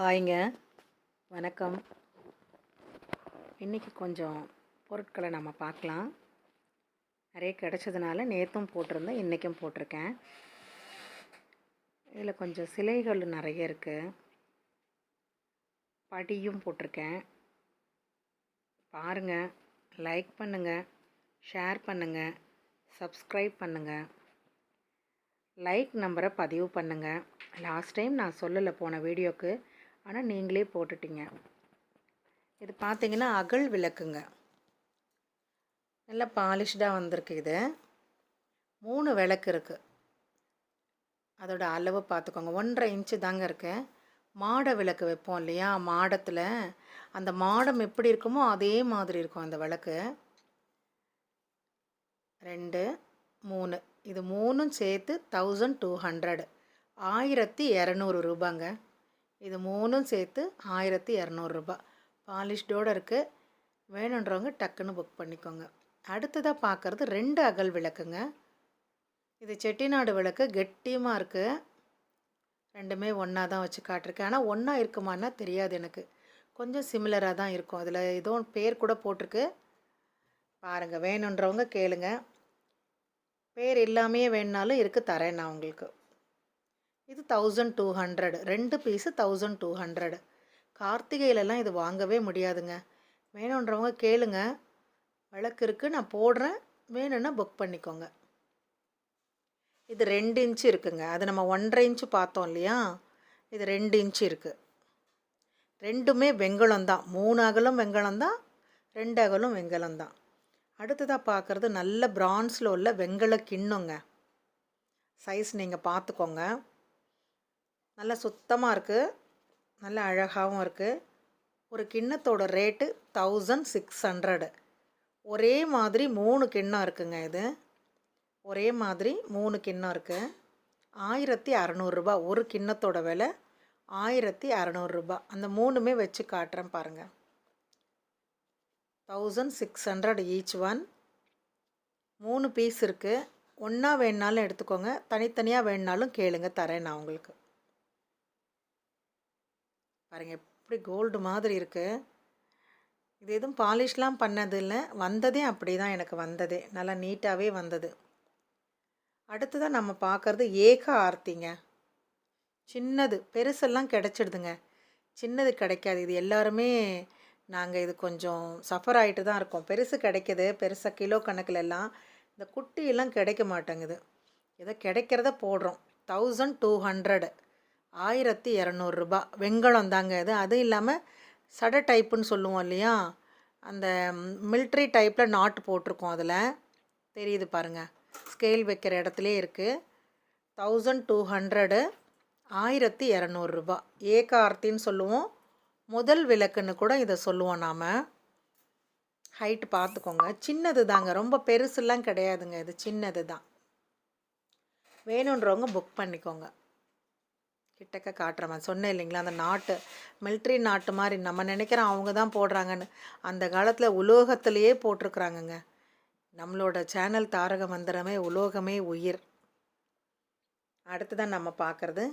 ஹாய்ங்க. வணக்கம். இன்றைக்கி கொஞ்சம் பொருட்களை நம்ம பார்க்கலாம். நிறைய கிடச்சதுனால நேற்றும் போட்டிருந்தேன் இன்றைக்கும் போட்டிருக்கேன். இதில் கொஞ்சம் சிலைகள் நிறைய இருக்குது படியும் போட்டிருக்கேன். பாருங்கள் லைக் பண்ணுங்கள் ஷேர் பண்ணுங்கள் சப்ஸ்கிரைப் பண்ணுங்கள் லைக் நம்பரை பதிவு பண்ணுங்கள் லாஸ்ட் டைம் நான் சொல்லலை போன வீடியோக்கு. ஆனால் நீங்களே போட்டுட்டீங்க. இது பார்த்தீங்கன்னா அகல் விளக்குங்க. நல்லா பாலிஷ்டாக வந்திருக்கு இது. மூணு விளக்கு இருக்குது அதோட அளவு பார்த்துக்கோங்க ஒன்றரை இன்ச்சு தாங்க இருக்கு. மாட விளக்கு வைப்போம் இல்லையா? மாடத்தில். அந்த மாடம் எப்படி இருக்குமோ அதே மாதிரி இருக்கும் அந்த விளக்கு. ரெண்டு மூணு. இது மூணும் சேர்த்து தௌசண்ட் டூ ஹண்ட்ரட் ஆயிரத்தி இரநூறு ரூபாங்க. இது மூணும் சேர்த்து ஆயிரத்தி இரநூறுபா பாலிஷ்டோடு இருக்குது வேணுன்றவங்க டக்குன்னு புக் பண்ணிக்கோங்க. அடுத்ததாக பார்க்குறது ரெண்டு அகல் விளக்குங்க. இது செட்டிநாடு விளக்கு. கெட்டியமாக இருக்குது ரெண்டுமே ஒன்றா தான் வச்சு காட்டிருக்கேன். ஆனால் ஒன்றா இருக்குமான்னா தெரியாது எனக்கு. கொஞ்சம் சிமிலராக தான் இருக்கும். அதில் ஏதோ பேர் கூட போட்டிருக்கு. பாருங்கள் வேணுன்றவங்க கேளுங்க. பேர் இல்லாமையே வேணுனாலும் இருக்குது தரேன் நான் உங்களுக்கு. இது தௌசண்ட் டூ ஹண்ட்ரட் ரெண்டு பீஸு தௌசண்ட் டூ ஹண்ட்ரட் கார்த்திகையிலலாம் இது வாங்கவே முடியாதுங்க. வேணுன்றவங்க கேளுங்க. விளக்கு இருக்குது நான் போடுறேன். வேணும்னா புக் பண்ணிக்கோங்க. இது ரெண்டு இன்ச்சு இருக்குங்க. அது நம்ம ஒன்றரை இன்ச்சு பார்த்தோம் இல்லையா? இது ரெண்டு இன்ச்சு இருக்குது ரெண்டுமே வெங்கலம் தான். மூணு அகலும் வெங்கலம் தான். ரெண்டு அகலும் வெங்கலம் தான். அடுத்ததாக பார்க்குறது நல்ல பிரான்ஸில் உள்ள வெங்கல கிண்ணுங்க. சைஸ் நீங்கள் பார்த்துக்கோங்க. நல்லா சுத்தமாக இருக்குது நல்ல அழகாகவும் இருக்குது ஒரு கிண்ணத்தோட ரேட்டு தௌசண்ட் சிக்ஸ் ஹண்ட்ரடு ஒரே மாதிரி மூணு கிண்ணம் இருக்குங்க இது. ஒரே மாதிரி மூணு கிண்ணம் இருக்குது ஆயிரத்தி அறநூறுரூபா ஒரு கிண்ணத்தோட விலை ஆயிரத்தி அறநூறுரூபா அந்த மூணுமே வச்சு காட்டுறேன் பாருங்கள் thousand six hundred each one மூணு பீஸ் இருக்குது ஒன்றா வேணுனாலும் எடுத்துக்கோங்க. தனித்தனியாக வேணுனாலும் கேளுங்க தரேன் நான் உங்களுக்கு. பாருங்கள் எப்படி கோல்டு மாதிரி இருக்குது இது எதுவும் பாலிஷ்லாம் பண்ணது இல்லை வந்ததே அப்படி தான் எனக்கு வந்ததே. நல்லா நீட்டாகவே வந்தது. அடுத்ததாக நம்ம பார்க்குறது ஏக ஆர்த்திங்க. சின்னது பெருசெல்லாம் கிடச்சிடுதுங்க. சின்னது கிடைக்காது. இது எல்லாருமே நாங்கள் இது கொஞ்சம் சஃபர் ஆகிட்டு தான் இருக்கோம். பெருசு கிடைக்கிது. பெருசாக கிலோ கணக்கில் எல்லாம் இந்த குட்டியெல்லாம் கிடைக்க மாட்டேங்குது. இதை கிடைக்கிறத போடுறோம். தௌசண்ட் டூ ஹண்ட்ரடு ஆயிரத்தி இரநூறுபா. வெங்கலம் தாங்க இது. அதுவும் இல்லாமல் சட டைப்புன்னு சொல்லுவோம் இல்லையா? அந்த மில்ட்ரி டைப்பில் நாட்டு போட்டிருக்கோம் அதில். தெரியுது பாருங்கள் ஸ்கேல் வைக்கிற இடத்துலே இருக்குது தௌசண்ட் டூ ஹண்ட்ரடு. ஆயிரத்தி இரநூறுபா. ஏகார்த்தின்னு சொல்லுவோம். முதல் விளக்குன்னு கூட இதை சொல்லுவோம் நாம். ஹைட் பார்த்துக்கோங்க. சின்னது தாங்க ரொம்ப பெருசுலாம் கிடையாதுங்க. இது சின்னது தான் வேணுன்றவங்க புக் பண்ணிக்கோங்க. கிட்டக்க காட்டுறேன் சொன்னேன் இல்லைங்களா? அந்த நாட்டு மிலிட்ரி நாட்டு மாதிரி நம்ம நினைக்கிறோம் அவங்க தான் போடுறாங்கன்னு. அந்த காலத்தில் உலோகத்திலேயே போட்டிருக்குறாங்கங்க. நம்மளோட சேனல் தாரக மந்திரமே உலோகமே உயிர். அடுத்ததான் நம்ம பார்க்குறது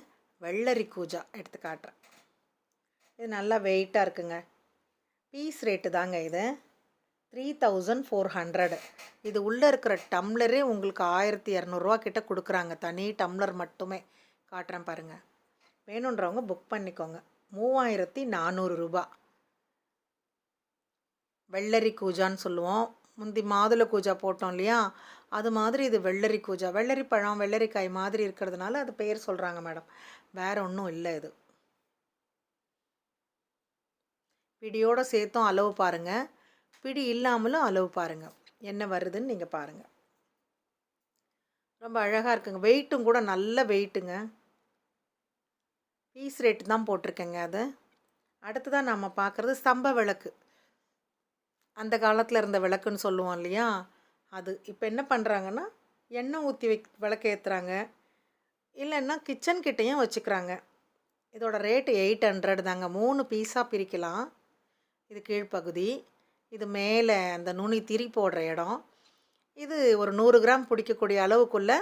வெள்ளரி கூஜா எடுத்து காட்டுறேன் இது நல்லா வெயிட்டாக இருக்குங்க. பீஸ் ரேட்டு தாங்க இது. த்ரீ தௌசண்ட் ஃபோர் ஹண்ட்ரடு இது உள்ளே இருக்கிற டம்ளரே உங்களுக்கு ஆயிரத்தி இரநூறுவா கிட்ட கொடுக்குறாங்க. தனி டம்ளர் மட்டுமே. காட்டுறேன் பாருங்கள் வேணுன்றவங்க புக் பண்ணிக்கோங்க. மூவாயிரத்தி நானூறு ரூபா. வெள்ளரி கூஜான்னு சொல்லுவோம். முந்தி மாதுளை கூஜா போட்டோம் இல்லையா? அது மாதிரி இது வெள்ளரி கூஜா. வெள்ளரி பழம் வெள்ளரிக்காய் மாதிரி இருக்கிறதுனால அது பேர் சொல்கிறாங்க மேடம் வேறு ஒன்றும் இல்லை இது. பிடியோடு சேர்த்தும் அளவு பாருங்கள் பிடி இல்லாமலும் அளவு பாருங்கள் என்ன வருதுன்னு நீங்கள் பாருங்கள் ரொம்ப அழகாக இருக்குங்க. வெயிட்டும் கூட நல்ல வெயிட்டுங்க பீஸ் ரேட்டு தான் போட்டிருக்கேங்க அது. அடுத்ததான் நம்ம பார்க்குறது ஸ்தம்ப விளக்கு. அந்த காலத்தில் இருந்த விளக்குன்னு சொல்லுவோம் இல்லையா? அது. இப்போ என்ன பண்ணுறாங்கன்னா எண்ணெய் ஊற்றி வை விளக்கு ஏற்றுறாங்க இல்லைன்னா கிச்சன் கிட்டேயும் வச்சுக்கிறாங்க. இதோட ரேட்டு எயிட் ஹண்ட்ரட் தாங்க. மூணு பீஸாக பிரிக்கலாம். இது கீழ்ப்பகுதி. இது மேலே அந்த நுனி திரி போடுற இடம். இது ஒரு நூறு கிராம் பிடிக்கக்கூடிய அளவுக்குள்ளே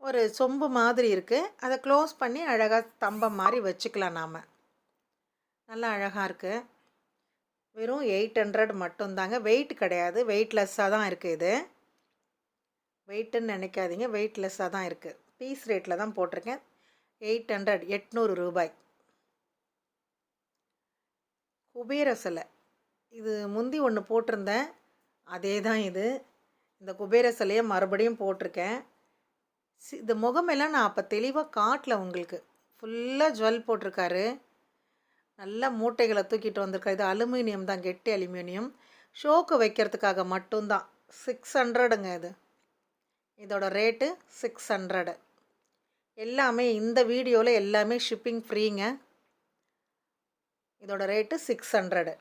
ஒரு சொம்பு மாதிரி இருக்குது அதை க்ளோஸ் பண்ணி அழகாக ஸ்தம்பம் மாதிரி வச்சுக்கலாம் நாம். நல்லா அழகாக இருக்குது வெறும் எயிட் ஹண்ட்ரட் மட்டும்தாங்க வெயிட் கிடையாது. வெயிட்லெஸ்ஸாக தான் இருக்குது இது. வெயிட்டுன்னு நினைக்காதீங்க. வெயிட்லெஸ்ஸாக தான் இருக்குது பீஸ் ரேட்டில் தான் போட்டிருக்கேன். எயிட் ஹண்ட்ரட் எட்நூறு ரூபாய். குபேர சிலை. இது முந்தி ஒன்று போட்டிருந்தேன். அதே தான் இது. இந்த குபேர சிலையை மறுபடியும் போட்டிருக்கேன். இந்த முகமெல்லாம் நான் அப்போ தெளிவாக காட்டல உங்களுக்கு. ஃபுல்லாக ஜுவல் போட்டிருக்காரு. நல்ல மூட்டைகளை தூக்கிட்டு வந்திருக்காரு. இது அலுமினியம் தான் கெட்டி அலுமினியம். ஷோக்கு வைக்கிறதுக்காக மட்டும்தான். சிக்ஸ் ஹண்ட்ரடுங்க இது. இதோட ரேட்டு சிக்ஸ் ஹண்ட்ரடு எல்லாமே இந்த வீடியோவில் எல்லாமே ஷிப்பிங் ஃப்ரீங்க இதோட ரேட்டு சிக்ஸ் ஹண்ட்ரடு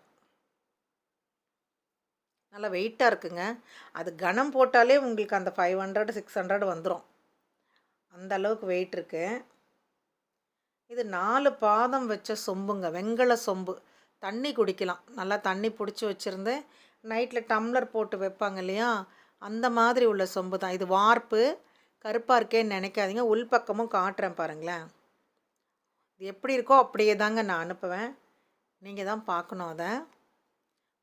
நல்லா வெயிட்டாக இருக்குங்க. அது கனம் போட்டாலே உங்களுக்கு அந்த ஃபைவ் ஹண்ட்ரட் சிக்ஸ் ஹண்ட்ரட் வந்துடும் அந்த அளவுக்கு வெயிட் இருக்கு. இது நாலு பாதம் வச்ச சொம்புங்க. வெங்கல சொம்பு. தண்ணி குடிக்கலாம். நல்லா தண்ணி பிடிச்சி வச்சுருந்து நைட்டில் டம்ளர் போட்டு வைப்பாங்க இல்லையா? அந்த மாதிரி உள்ள சொம்பு தான். இது வார்ப்பு. கருப்பாக இருக்கேன்னு நினைக்காதீங்க. உள்பக்கமும் காட்டுறேன் பாருங்களேன். இது எப்படி இருக்கோ அப்படியே தாங்க நான் அனுப்புவேன். நீங்கள் தான் பார்க்கணும் அதை.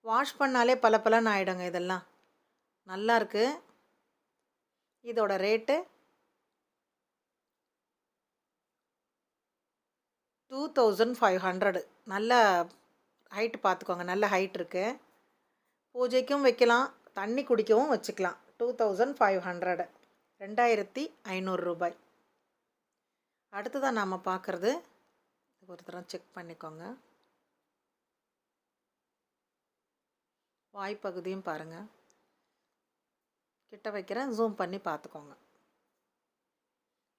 வாஷ் பண்ணாலே பல ஆகிடுங்க இதெல்லாம். நல்லாயிருக்கு இதோட rate two thousand five hundred நல்ல ஹைட் பார்த்துக்கோங்க. நல்ல ஹைட் இருக்குது பூஜைக்கும் வைக்கலாம். தண்ணி குடிக்கவும் வச்சுக்கலாம். டூ தௌசண்ட் ஃபைவ் ஹண்ட்ரடு ரெண்டாயிரத்தி ஐநூறு ரூபாய். அடுத்ததான் நாம் பார்க்குறது ஒரு தரம் செக் பண்ணிக்கோங்க. வாய்ப்பகுதியும் பாருங்கள் கிட்ட வைக்கிறேன் ஜூம் பண்ணி பார்த்துக்கோங்க.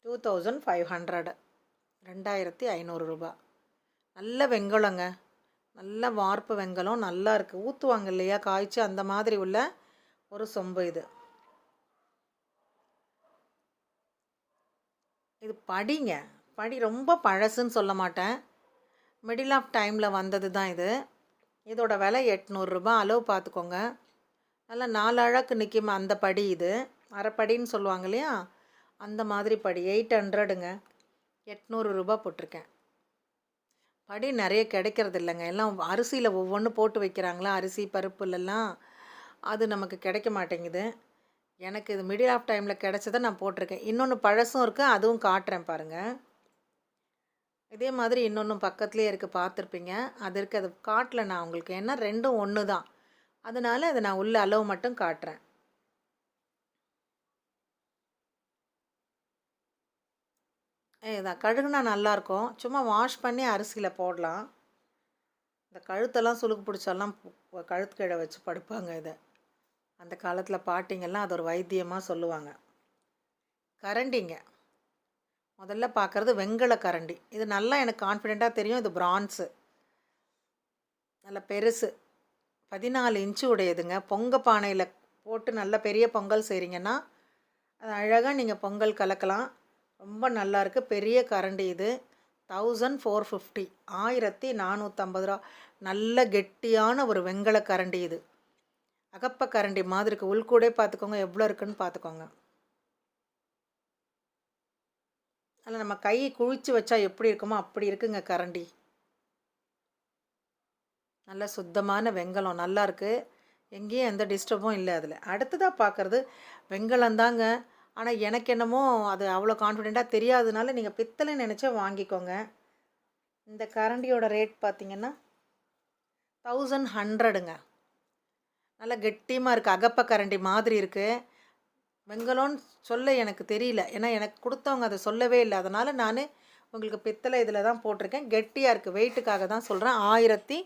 டூ தௌசண்ட் ஃபைவ் ஹண்ட்ரடு ரெண்டாயிரத்தி ஐநூறு ரூபா. நல்ல வெங்கலங்க. நல்ல வார்ப்பு வெங்கலம் நல்லா இருக்குது ஊற்றுவாங்க இல்லையா? காய்ச்சி அந்த மாதிரி உள்ள ஒரு சொம்பு இது. இது படிங்க. படி ரொம்ப பழசுன்னு சொல்ல மாட்டேன். மிடில் ஆஃப் டைமில் வந்தது தான் இது. இதோட விலை எட்நூறுரூபா அளவு பார்த்துக்கோங்க. நல்லா நாலு அழகு நிற்கும் அந்த படி இது. அரைப்படின்னு சொல்லுவாங்க இல்லையா? அந்த மாதிரி படி. எயிட் ஹண்ட்ரடுங்க. எட்நூறு ரூபா போட்டிருக்கேன். படி நிறைய கிடைக்கிறது இல்லைங்க. எல்லாம் அரிசியில் ஒவ்வொன்று போட்டு வைக்கிறாங்களா? அரிசி பருப்புலெல்லாம் அது நமக்கு கிடைக்க மாட்டேங்குது. எனக்கு இது மிடில் ஆஃப் டைமில் கிடைச்சதை நான் போட்டிருக்கேன். இன்னொன்று பழசும் இருக்குது அதுவும் காட்டுறேன் பாருங்கள் இதே மாதிரி இன்னொன்று பக்கத்துலேயே இருக்குது பார்த்துருப்பீங்க. அது இருக்குது அது காட்டல நான் உங்களுக்கு. ஏன்னா ரெண்டும் ஒன்று தான் அதனால அதை நான் உள்ள அளவு மட்டும் காட்டுறேன். இதான் கழுகுனா நல்லாயிருக்கும் சும்மா வாஷ் பண்ணி அரிசியில் போடலாம். இந்த கழுத்தெல்லாம் சுளுக்கு பிடிச்செல்லாம் பு- கழுத்து கீழே வச்சு படுப்பாங்க இதை. அந்த காலத்தில் பாட்டிங்கெல்லாம் அது ஒரு வைத்தியமாக சொல்லுவாங்க. கரண்டிங்க. முதல்ல பார்க்குறது வெங்கல கரண்டி. இது நல்லா எனக்கு கான்ஃபிடெண்ட்டாக தெரியும். இது பிரான்ஸு நல்ல பெருசு. பதினாலு இன்ச்சு உடையதுங்க. பொங்க பானையில் போட்டு நல்ல பெரிய பொங்கல் செய்கிறீங்கன்னா அது அழகாக நீங்கள் பொங்கல் கலக்கலாம். ரொம்ப நல்லாயிருக்கு. பெரிய கரண்டி இது. தௌசண்ட் ஃபோர் ஃபிஃப்டி ஆயிரத்தி நானூற்றம்பது ரூபா. நல்ல கெட்டியான ஒரு வெங்கல கரண்டி இது. அகப்ப கரண்டி மாதிரி இருக்குது உள்கூடே பார்த்துக்கோங்க. எவ்வளோ இருக்குன்னு பார்த்துக்கோங்க. அதில் நம்ம கை குழிச்சு வச்சா எப்படி இருக்குமோ அப்படி இருக்குங்க கரண்டி. நல்ல சுத்தமான வெங்கலம். நல்லா இருக்குது எங்கேயும் எந்த டிஸ்டர்பும் இல்லை அதில். அடுத்ததாக பார்க்குறது வெங்கலம் தாங்க ஆனால் எனக்கு என்னமோ அது அவ்வளோ கான்ஃபிடெண்ட்டாக தெரியாதனால நீங்கள் பித்தளை நினச்சா வாங்கிக்கோங்க. இந்த கரண்டியோட ரேட் பார்த்தீங்கன்னா தௌசண்ட் ஹண்ட்ரடுங்க நல்லா கெட்டியமாக இருக்குது அகப்ப கரண்டி மாதிரி இருக்குது வெங்கலோன்னு சொல்ல எனக்கு தெரியல. ஏன்னா எனக்கு கொடுத்தவங்க அதை சொல்லவே இல்லை. அதனால் நான் உங்களுக்கு பித்தளை இதில் தான் போட்டிருக்கேன். கெட்டியாக இருக்குது வெயிட்டுக்காக தான் சொல்கிறேன் ஆயிரத்தி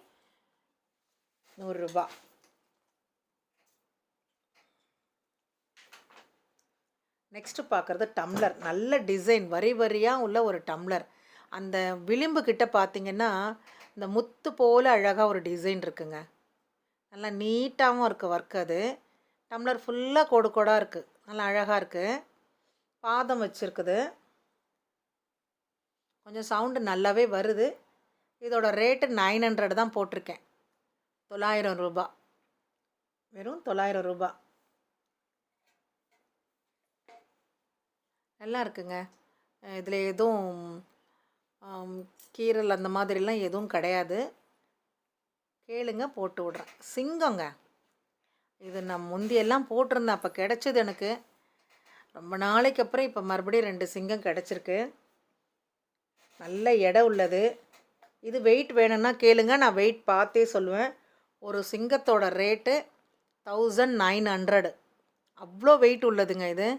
நூறுரூபா நெக்ஸ்ட்டு பார்க்குறது டம்ளர் நல்ல டிசைன் வரி வரியாக உள்ள ஒரு டம்ளர் அந்த விளிம்பு கிட்ட பார்த்தீங்கன்னா இந்த முத்து போல் அழகாக ஒரு டிசைன் இருக்குங்க. நல்லா நீட்டாகவும் இருக்குது ஒர்க் அது. டம்ளர் ஃபுல்லாக கோடு கோடாக இருக்குது நல்லா அழகாக இருக்குது பாதம் வச்சுருக்குது. கொஞ்சம் சவுண்டு நல்லாவே வருது. இதோட ரேட்டு நைன் ஹண்ட்ரட் தான் போட்டிருக்கேன். தொள்ளாயிரம் ரூபா. வெறும் தொள்ளாயிரம் ரூபாய் நல்லா இருக்குங்க. இதில் எதுவும் கீரல் அந்த மாதிரிலாம் எதுவும் கிடையாது. கேளுங்க போட்டு விட்றேன். சிங்கங்க. இது நான் முந்தியெல்லாம் போட்டிருந்தேன். அப்போ கிடச்சிது எனக்கு. ரொம்ப நாளைக்கு அப்புறம் இப்போ மறுபடியும் ரெண்டு சிங்கம் கிடச்சிருக்கு. நல்ல எடை உள்ளது. இது வெயிட் வேணும்னா கேளுங்க. நான் வெயிட் பார்த்தே சொல்லுவேன். ஒரு சிங்கத்தோட ரேட்டு தௌசண்ட் நைன் ஹண்ட்ரடு அவ்வளோ வெயிட் உள்ளதுங்க இது.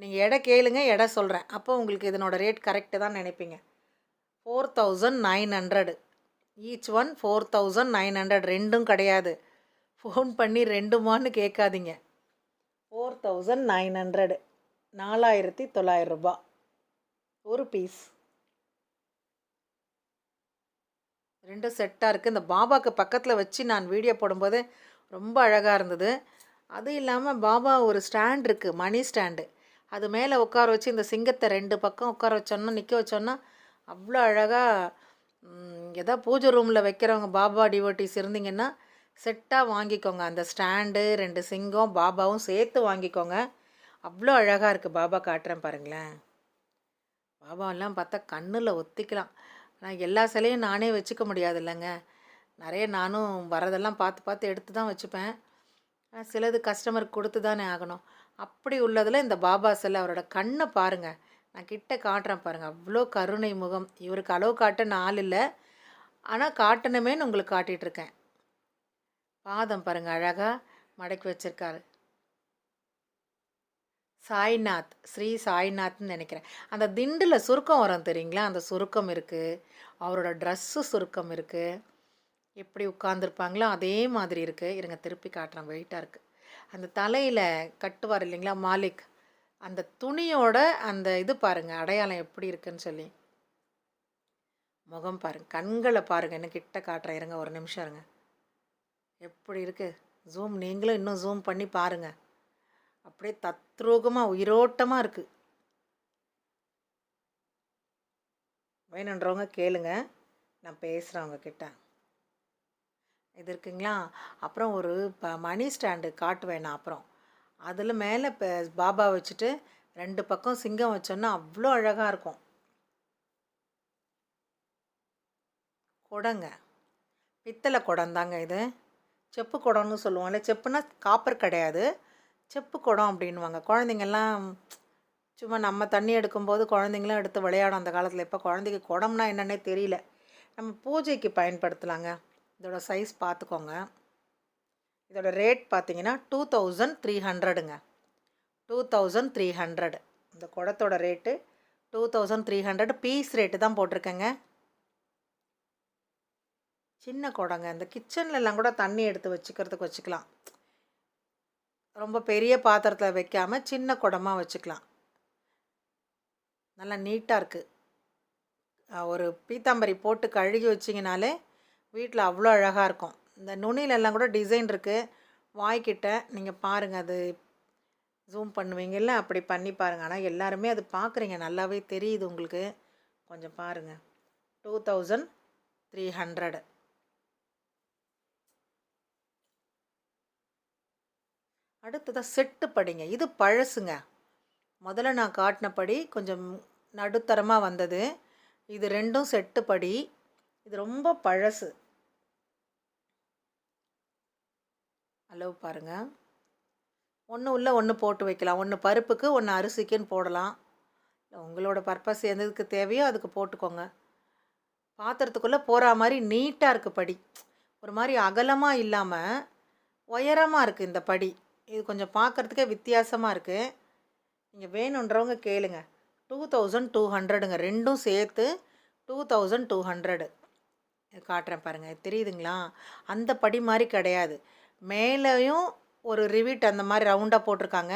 நீங்கள் எடை கேளுங்க எடை சொல்கிறேன் அப்போ உங்களுக்கு இதனோட ரேட் கரெக்டு தான் நினைப்பீங்க. Four thousand nine hundred each one four thousand nine hundred ரெண்டும் கிடையாது. ஃபோன் பண்ணி ரெண்டுமான்னு கேட்காதீங்க. ஃபோர் தௌசண்ட் நைன் ஹண்ட்ரடு நாலாயிரத்தி தொள்ளாயிரம் ரூபாய். ஒரு பீஸ் ரெண்டும் செட்டாக இருக்குது இந்த பாபாவுக்கு பக்கத்தில் வச்சு நான் வீடியோ போடும்போது ரொம்ப அழகாக இருந்தது. அது இல்லாமல் பாபா ஒரு ஸ்டாண்ட் இருக்குது மணி ஸ்டாண்டு அது மேலே உட்கார வச்சு இந்த சிங்கத்தை ரெண்டு பக்கம் உட்கார வச்சோன்னா நிற்க வச்சோன்னா அவ்வளோ அழகாக எதா பூஜை ரூமில் வைக்கிறவங்க பாபா டிவோட்டிஸ் இருந்தீங்கன்னா செட்டாக வாங்கிக்கோங்க. அந்த ஸ்டாண்டு ரெண்டு சிங்கம் பாபாவும் சேர்த்து வாங்கிக்கோங்க. அவ்வளோ அழகாக இருக்குது பாபா காட்டுறேன் பாருங்களேன். பாபாவெல்லாம் பார்த்தா கண்ணில் ஒத்திக்கலாம். ஆனால் எல்லா சிலையும் நானே வச்சுக்க முடியாது இல்லைங்க நிறைய நானும் வரதெல்லாம் பார்த்து பார்த்து எடுத்து தான் வச்சுப்பேன். ஆனால் சிலது கஸ்டமருக்கு கொடுத்து தானே ஆகணும். அப்படி உள்ளதில் இந்த பாபா சிலை அவரோட கண்ணை பாருங்கள் நான் கிட்ட காட்டுறேன் பாருங்கள் அவ்வளோ கருணை முகம். இவருக்கு அளவு காட்ட நாள் இல்லை. ஆனால் காட்டணுமேன்னு உங்களுக்கு காட்டிகிட்ருக்கேன் பாதம் பாருங்கள் அழகாக மடக்கி வச்சிருக்காரு. சாய்நாத் ஸ்ரீ சாய்நாத்னு நினைக்கிறேன். அந்த திண்டில் சுருக்கம் வரும் தெரியுங்களா? அந்த சுருக்கம் இருக்குது அவரோட ட்ரெஸ்ஸு சுருக்கம் இருக்குது எப்படி உட்காந்துருப்பாங்களோ அதே மாதிரி இருக்குது இருங்க திருப்பி காட்டுறேன். வெயிட்டாக இருக்குது அந்த தலையில் கட்டுவார் இல்லைங்களா மாலிக்? அந்த துணியோட அந்த இது பாருங்கள் அடையாளம் எப்படி இருக்குன்னு சொல்லி. முகம் பாருங்கள் கண்களை பாருங்கள் என்ன கிட்ட காட்டுறேன் இருங்க ஒரு நிமிஷம் இருங்க. எப்படி இருக்குது ஜூம் நீங்களும் இன்னும் ஜூம் பண்ணி பாருங்கள் அப்படியே தத்ரூகமாக உயிரோட்டமாக இருக்குது வேணுன்றவங்க கேளுங்க நான் பேசுகிறேன் அவங்கக்கிட்ட இது இருக்குங்களா? அப்புறம் ஒரு ப மணி ஸ்டாண்டு காட்டுவேன் நான் அப்புறம். அதில் மேலே இப்போ பாபா வச்சுட்டு ரெண்டு பக்கம் சிங்கம் வச்சோன்னா அவ்வளோ அழகாக இருக்கும். குடங்க. பித்தளை குடம் தாங்க இது. செப்பு குடம்னு சொல்லுவாங்கல்ல செப்புனா காப்பர் கிடையாது. செப்பு குடம் அப்படின்வாங்க குழந்தைங்கெல்லாம் சும்மா நம்ம தண்ணி எடுக்கும்போது குழந்தைங்களாம் எடுத்து விளையாடும் அந்த காலத்தில். இப்போ குழந்தைக்கு குடம்னா என்னன்னே தெரியல. நம்ம பூஜைக்கு பயன்படுத்தலாங்க. இதோட சைஸ் பார்த்துக்கோங்க இதோட ரேட் பார்த்தீங்கன்னா டூ தௌசண்ட் த்ரீ ஹண்ட்ரடுங்க டூ தௌசண்ட் த்ரீ ஹண்ட்ரட் இந்த குடத்தோட rate two thousand three hundred piece rate தான் போட்டிருக்கேங்க. சின்ன குடங்க. இந்த கிச்சன்ல எல்லாம் கூட தண்ணி எடுத்து வச்சுக்கிறதுக்கு வச்சுக்கலாம். ரொம்ப பெரிய பாத்திரத்தில் வைக்காமல் சின்ன குடமாக வச்சுக்கலாம். நல்லா நீட்டாக இருக்குது ஒரு பீத்தாம்பரி போட்டு கழுகி வச்சிங்கனாலே வீட்டில் அவ்வளோ அழகாக இருக்கும். இந்த நுனியில எல்லாம் கூட டிசைன் இருக்குது வாய்க்கிட்ட நீங்கள் பாருங்கள் அது ஜூம் பண்ணுவீங்கல்ல அப்படி பண்ணி பாருங்கள் ஆனால் எல்லாருமே அது பார்க்குறீங்க நல்லாவே தெரியுது உங்களுக்கு. கொஞ்சம் பாருங்கள் டூ தௌசண்ட் த்ரீ ஹண்ட்ரடு அடுத்ததாக செட்டு படிங்க. இது பழசுங்க. முதல்ல நான் காட்டினபடி கொஞ்சம் நடுத்தரமாக வந்தது. இது ரெண்டும் செட்டு படி. இது ரொம்ப பழசு. அளவு பாருங்க. ஒன்று உள்ள ஒன்று போட்டு வைக்கலாம். ஒன்று பருப்புக்கு ஒன்று அரிசிக்குன்னு போடலாம். உங்களோட பர்பஸ் எதுக்கு தேவையோ அதுக்கு போட்டுக்கோங்க. பாத்திரத்துக்குள்ளே போகிற மாதிரி நீட்டாக இருக்குது படி. ஒரு மாதிரி அகலமாக இல்லாமல் உயரமாக இருக்குது இந்த படி. இது கொஞ்சம் பார்க்குறதுக்கே வித்தியாசமாக இருக்குது நீங்கள் வேணுன்றவங்க கேளுங்க. டூ தௌசண்ட் டூ ஹண்ட்ரடுங்க ரெண்டும் சேர்த்து டூ தௌசண்ட் டூ ஹண்ட்ரடு காட்டுறேன் பாருங்கள் இது தெரியுதுங்களா? அந்த படி மாதிரி கிடையாது. மேலேயும் ஒரு ரிவிட் அந்த மாதிரி ரவுண்டாக போட்டிருக்காங்க.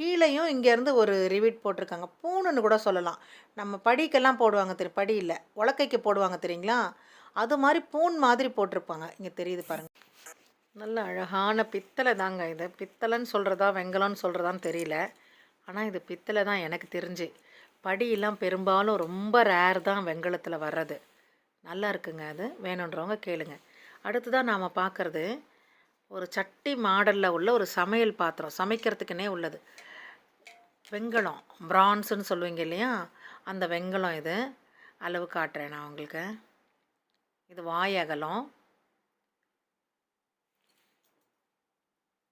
கீழேயும் இங்கேருந்து ஒரு ரிவிட் போட்டிருக்காங்க. பூணுன்னு கூட சொல்லலாம். நம்ம படிக்கெல்லாம் போடுவாங்க தெரியும் படி இல்லை உலக்கைக்கு போடுவாங்க தெரியுங்களா? அது மாதிரி பூன் மாதிரி போட்டிருப்பாங்க. இங்கே தெரியுது பாருங்கள் நல்ல அழகான பித்தளை தாங்க இது. பித்தளைன்னு சொல்கிறதா வெங்கலம்னு சொல்கிறதான்னு தெரியல. ஆனால் இது பித்தளை தான் எனக்கு தெரிஞ்சு. படியெல்லாம் பெரும்பாலும் ரொம்ப ரேர் தான் வெங்கலத்தில் வர்றது. நல்லா இருக்குங்க அது. வேணுன்றவங்க கேளுங்க. அடுத்ததான் நாம் பார்க்குறது ஒரு சட்டி மாடலில் உள்ள ஒரு சமையல் பாத்திரம் சமைக்கிறதுக்குன்னே உள்ளது. வெங்கலம் பிரான்ஸுன்னு சொல்லுவீங்க இல்லையா? அந்த வெங்கலம் இது. அளவு காட்டுறேன் நான் உங்களுக்கு. இது வாய் அகலம்.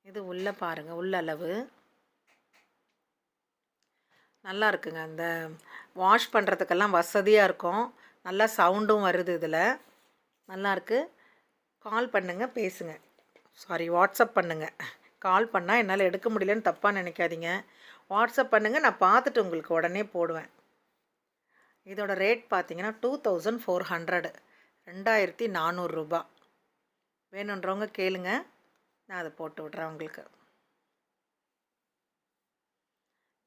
இது உள்ள பாருங்கள் உள்ள அளவு. நல்லா இருக்குங்க. அந்த வாஷ் பண்ணுறதுக்கெல்லாம் வசதியாக இருக்கும். நல்லா சவுண்டும் வருது இதில். நல்லாயிருக்கு கால் பண்ணுங்கள் பேசுங்கள் சாரி வாட்ஸ்அப் பண்ணுங்கள் கால் பண்ணால் என்னால் எடுக்க முடியலன்னு தப்பாக நினைக்காதீங்க. வாட்ஸ்அப் பண்ணுங்கள் நான் பார்த்துட்டு உங்களுக்கு உடனே போடுவேன். இதோட ரேட் பார்த்தீங்கன்னா டூ தௌசண்ட் ஃபோர் ஹண்ட்ரடு ரெண்டாயிரத்தி நானூறுரூபா வேணுன்றவங்க கேளுங்க. நான் அதை போட்டு விட்றேன் உங்களுக்கு.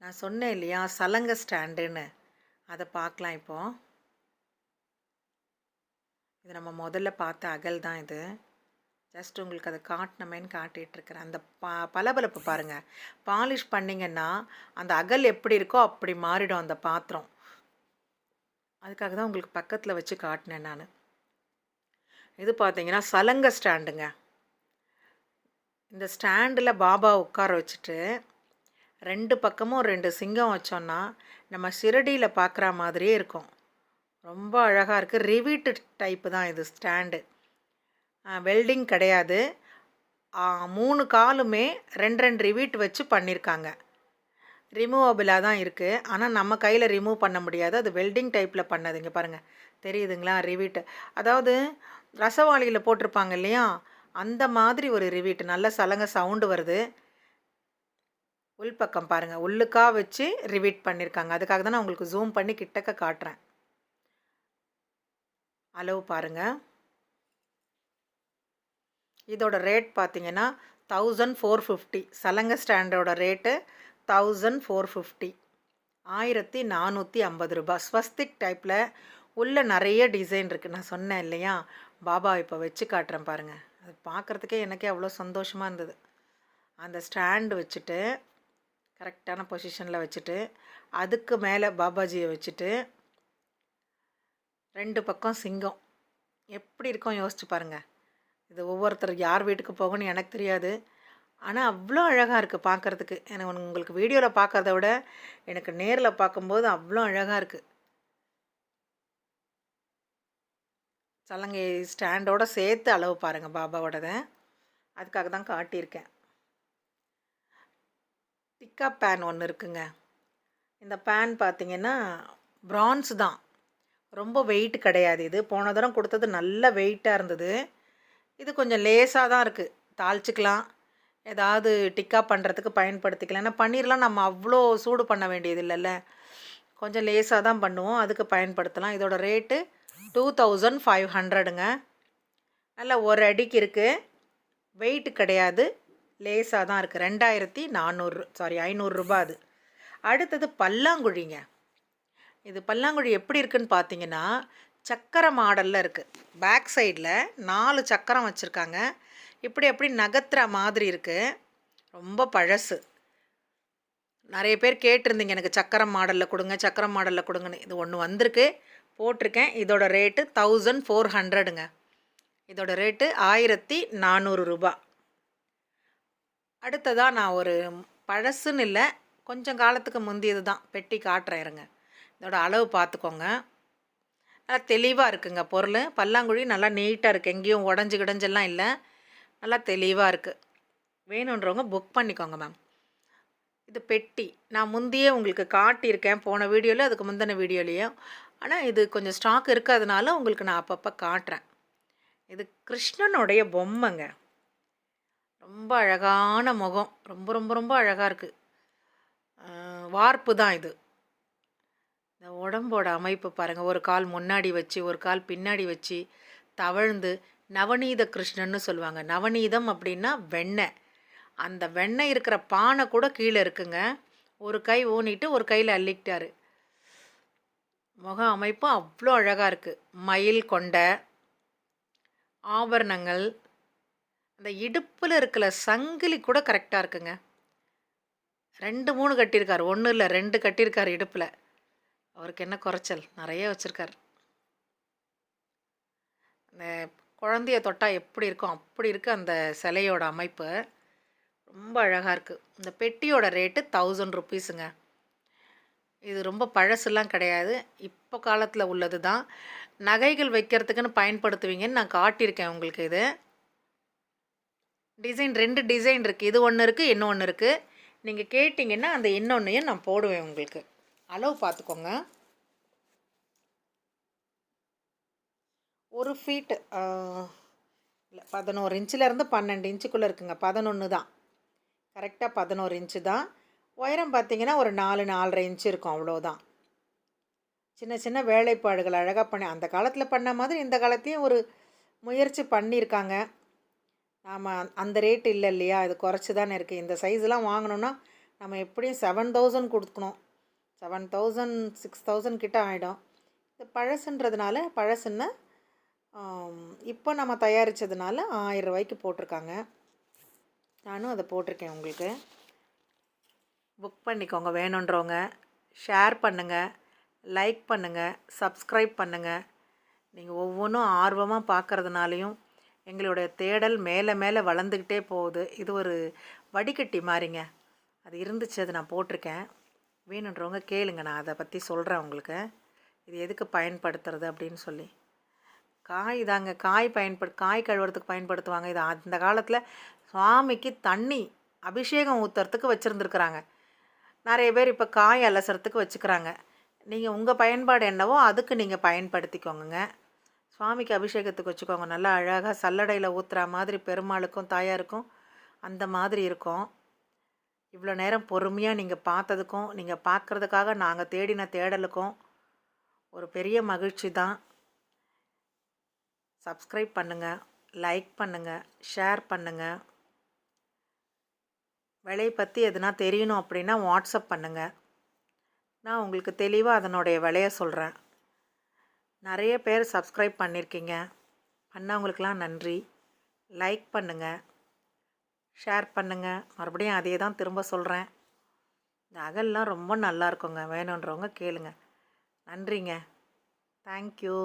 நான் சொன்னேன் இல்லையா சலங்க ஸ்டாண்டுன்னு. அதை பார்க்கலாம் இப்போ. இது நம்ம முதல்ல பார்த்த அகல் தான் இது. ஜஸ்ட் உங்களுக்கு அதை காட்டினமேன்னு காட்டிகிட்ருக்கிறேன் அந்த பா பளபளப்பு பாருங்கள் பாலிஷ் பண்ணிங்கன்னா அந்த அகல் எப்படி இருக்கோ அப்படி மாறிடும் அந்த பாத்திரம். அதுக்காக தான் உங்களுக்கு பக்கத்தில் வச்சு காட்டினேன் நான். இது பார்த்தீங்கன்னா சலங்க ஸ்டாண்டுங்க. இந்த ஸ்டாண்டில் பாபா உட்கார வச்சுட்டு ரெண்டு பக்கமும் ரெண்டு சிங்கம் வச்சோன்னா நம்ம சிரடியில் பார்க்குற மாதிரியே இருக்கும். ரொம்ப அழகாக இருக்குது ரிவீட்டு டைப்பு தான் இது ஸ்டாண்டு. வெல்டிங் கிடையாது. மூணு காலுமே ரெண்டு ரெண்டு ரிவீட் வச்சு பண்ணியிருக்காங்க ரிமூவபிளாக தான் இருக்குது ஆனால் நம்ம கையில் ரிமூவ் பண்ண முடியாது. அது வெல்டிங் டைப்பில் பண்ணதுங்க பாருங்கள் தெரியுதுங்களா? ரிவீட்டு அதாவது ரசவாளியில் போட்டிருப்பாங்க இல்லையா? அந்த மாதிரி ஒரு ரிவீட் நல்ல சலங்க சவுண்டு வருது. உள்பக்கம் பாருங்கள் உள்ளுக்கா வச்சு ரிவீட் பண்ணியிருக்காங்க அதுக்காக தான் நான் உங்களுக்கு ஜூம் பண்ணி கிட்டக்க காட்டுறேன். அளவு பாருங்கள் இதோட ரேட் பார்த்தீங்கன்னா தௌசண்ட் ஃபோர் ஃபிஃப்டி சலங்க ஸ்டாண்டோட ரேட்டு தௌசண்ட் ஃபோர் ஃபிஃப்டி ஆயிரத்தி நானூற்றி ஐம்பது ரூபாய். ஸ்வஸ்திக் டைப்பில் உள்ள நிறைய டிசைன் இருக்குது நான் சொன்னேன் இல்லையா? பாபா இப்போ வச்சு காட்டுறேன் பாருங்கள் அது பார்க்குறதுக்கே எனக்கே அவ்வளோ சந்தோஷமாக இருந்தது. அந்த ஸ்டாண்டு வச்சுட்டு கரெக்டான பொசிஷனில் வச்சுட்டு அதுக்கு மேலே பாபாஜியை வச்சுட்டு ரெண்டு பக்கம் சிங்கம். எப்படி இருக்கும் யோசிச்சு பாருங்கள் இது ஒவ்வொருத்தர் யார் வீட்டுக்கு போகணும்னு எனக்கு தெரியாது. ஆனால் அவ்வளோ அழகாக இருக்குது பார்க்குறதுக்கு எனக்கு உங்களுக்கு வீடியோவில் பார்க்கறத விட எனக்கு நேரில் பார்க்கும்போது அவ்வளோ அழகாக இருக்குது சலங்கை ஸ்டாண்டோட சேர்த்து அளவு பாருங்கள் பாபாவோடதை. அதுக்காக தான் காட்டியிருக்கேன். டிக்கா பேன் ஒன்று இருக்குங்க. இந்த பேன் பார்த்திங்கன்னா ப்ரான்ஸ் தான். ரொம்ப வெயிட் கிடையாது. இது போன தரம் கொடுத்தது நல்ல வெயிட்டாக இருந்தது. இது கொஞ்சம் லேசாக தான் இருக்குது தாளிச்சிக்கலாம். ஏதாவது டிக்கா பண்ணுறதுக்கு பயன்படுத்திக்கலாம். ஏன்னா பன்னீர்லாம் நம்ம அவ்வளோ சூடு பண்ண வேண்டியது இல்லைல்ல கொஞ்சம் லேசாக தான் பண்ணுவோம். அதுக்கு பயன்படுத்தலாம். இதோட ரேட்டு டூ தௌசண்ட் ஃபைவ் ஹண்ட்ரடுங்க நல்லா ஒரு அடிக்கு இருக்குது வெயிட்டு கிடையாது. லேசாக தான் இருக்குது ரெண்டாயிரத்தி நானூறு சாரி ஐநூறுரூபா அது. அடுத்தது பல்லாங்குழிங்க. இது பல்லாங்குழி எப்படி இருக்குன்னு பார்த்தீங்கன்னா சக்கரை மாடலில் இருக்குது பேக் சைடில் நாலு சக்கரம் வச்சுருக்காங்க. இப்படி எப்படி நகத்துற மாதிரி இருக்குது ரொம்ப பழசு. நிறைய பேர் கேட்டிருந்தீங்க எனக்கு சக்கரம் மாடலில் கொடுங்க சக்கரம் மாடலில் கொடுங்கன்னு. இது ஒன்று வந்திருக்கு. போட்டிருக்கேன். இதோட ரேட்டு தௌசண்ட் ஃபோர் ஹண்ட்ரடுங்க இதோட ரேட்டு ஆயிரத்தி நானூறு ரூபா. அடுத்ததாக நான் ஒரு பழசுன்னு இல்லை கொஞ்சம் காலத்துக்கு முந்தியது தான் பெட்டி காட்டுறேன் இருங்க. இதோட அளவு பார்த்துக்கோங்க. நல்லா தெளிவாக இருக்குங்க பொருள். பல்லாங்குழி நல்லா நீட்டாக இருக்குது எங்கேயும் உடஞ்சி கிடஞ்செல்லாம் இல்லை. நல்லா தெளிவாக இருக்குது வேணுன்றவங்க புக் பண்ணிக்கோங்க மேம் இது பெட்டி. நான் முந்தையே உங்களுக்கு காட்டியிருக்கேன் போன வீடியோவில் அதுக்கு முந்தின வீடியோலேயும். ஆனால் இது கொஞ்சம் ஸ்டாக் இருக்கிறதுனால உங்களுக்கு நான் அப்பப்போ காட்டுறேன். இது கிருஷ்ணனுடைய பொம்மைங்க. ரொம்ப அழகான முகம். ரொம்ப ரொம்ப ரொம்ப அழகாக இருக்குது வார்ப்பு தான் இது. இந்த உடம்போட அமைப்பு பாருங்கள் ஒரு கால் முன்னாடி வச்சு ஒரு கால் பின்னாடி வச்சு தவழ்ந்து நவநீத கிருஷ்ணன்னு சொல்லுவாங்க. நவநீதம் அப்படின்னா வெண்ணெய். அந்த வெண்ணெய் இருக்கிற பானை கூட கீழே இருக்குங்க. ஒரு கை ஊனிட்டு ஒரு கையில் அள்ளிக்கிட்டாரு. முக அமைப்பும் அவ்வளோ அழகாக இருக்குது மயில் கொண்ட ஆபரணங்கள் அந்த இடுப்பில் இருக்கிற சங்கிலி கூட கரெக்டாக இருக்குங்க. ரெண்டு மூணு கட்டியிருக்காரு. ஒன்றும் இல்லை ரெண்டு கட்டியிருக்காரு இடுப்பில். அவருக்கு என்ன குறைச்சல்? நிறைய வச்சுருக்கார். இந்த குழந்தைய தொட்டால் எப்படி இருக்கும்? அப்படி இருக்குது அந்த சிலையோட அமைப்பு ரொம்ப அழகாக இருக்குது இந்த பெட்டியோட ரேட்டு தௌசண்ட் ருப்பீஸுங்க இது ரொம்ப பழசுலாம் கிடையாது. இப்போ காலத்தில் உள்ளது தான் நகைகள் வைக்கிறதுக்குன்னு பயன்படுத்துவீங்கன்னு நான் காட்டியிருக்கேன் உங்களுக்கு இது. டிசைன் ரெண்டு டிசைன் இருக்குது இது ஒன்று இருக்குது இன்னொன்று இருக்குது நீங்கள் கேட்டிங்கன்னா அந்த இன்னொன்றையும் நான் போடுவேன் உங்களுக்கு. அளவு பார்த்துக்கோங்க. ஒரு ஃபீட்டு இல்லை பதினோரு இன்ச்சிலேருந்து பன்னெண்டு இன்ச்சுக்குள்ளே இருக்குங்க. பதினொன்று தான். கரெக்டாக பதினோரு இன்ச்சு தான். உயரம் பார்த்தீங்கன்னா ஒரு நாலு நாலரை இன்ச்சு இருக்கும் அவ்வளோதான் சின்ன சின்ன வேலைப்பாடுகள் அழகாக பண்ணி அந்த காலத்தில் பண்ண மாதிரி இந்த காலத்தையும் ஒரு முயற்சி பண்ணியிருக்காங்க. நாம் அந்த ரேட் இல்லை இல்லையா? இது குறைச்சி தானே இருக்குது இந்த சைஸ்லாம் வாங்கணுன்னா நம்ம எப்படியும் செவன் தௌசண்ட் கொடுக்கணும். செவன் தௌசண்ட் சிக்ஸ் தௌசண்ட் கிட்ட ஆகிடும் இது பழசுன்றதுனால பழசுன்னு இப்போ நம்ம தயாரித்ததுனால ஆயிரம் ரூபாய்க்கு போட்டிருக்காங்க. நானும் அதை போட்டிருக்கேன் உங்களுக்கு. புக் பண்ணிக்கோங்க வேணுன்றவங்க. ஷேர் பண்ணுங்கள் லைக் பண்ணுங்கள் சப்ஸ்கிரைப் பண்ணுங்கள் நீங்கள் ஒவ்வொன்றும் ஆர்வமாக பார்க்குறதுனாலையும் எங்களுடைய தேடல் மேலே மேலே வளர்ந்துக்கிட்டே போகுது. இது ஒரு வடிகட்டி மாதிரிங்க அது இருந்துச்சு அது நான் போட்டிருக்கேன். வேணுன்றவங்க கேளுங்க. நான் அதை பற்றி சொல்கிறேன் உங்களுக்கு. இது எதுக்கு பயன்படுத்துறது அப்படின்னு சொல்லி. காய் தாங்க. காய் பயன்படு காய் கழுவுறதுக்கு பயன்படுத்துவாங்க. இது அந்த காலத்தில் சுவாமிக்கு தண்ணி அபிஷேகம் ஊற்றுறதுக்கு வச்சுருந்துருக்குறாங்க. நிறைய பேர் இப்போ காய் அலசுறதுக்கு வச்சுக்கிறாங்க. நீங்கள் உங்கள் பயன்பாடு என்னவோ அதுக்கு நீங்கள் பயன்படுத்திக்கோங்க சுவாமிக்கு அபிஷேகத்துக்கு வச்சுக்கோங்க. நல்லா அழகாக சல்லடையில் ஊற்றுற மாதிரி பெருமாளுக்கும் தாயாருக்கும் அந்த மாதிரி இருக்கும். இவ்வளோ நேரம் பொறுமையாக நீங்கள் பார்த்ததுக்கும் நீங்கள் பார்க்குறதுக்காக நாங்கள் தேடின தேடலுக்கும் ஒரு பெரிய மகிழ்ச்சி தான். சப்ஸ்கிரைப் பண்ணுங்கள் லைக் பண்ணுங்கள் ஷேர் பண்ணுங்கள் விலையை பற்றி எதுனா தெரியணும் அப்படின்னா வாட்ஸ்அப் பண்ணுங்கள் நான் உங்களுக்கு தெளிவாக அதனுடைய விலையை சொல்கிறேன் நிறைய பேர் சப்ஸ்கிரைப் பண்ணியிருக்கீங்க பண்ணவங்களுக்கெலாம் நன்றி. லைக் பண்ணுங்கள் ஷேர் பண்ணுங்கள் மறுபடியும் அதே தான் திரும்ப சொல்கிறேன் இந்த அகல்லாம் ரொம்ப நல்லா இருக்குங்க. வேணுன்றவங்க கேளுங்க. நன்றிங்க. தேங்க்யூ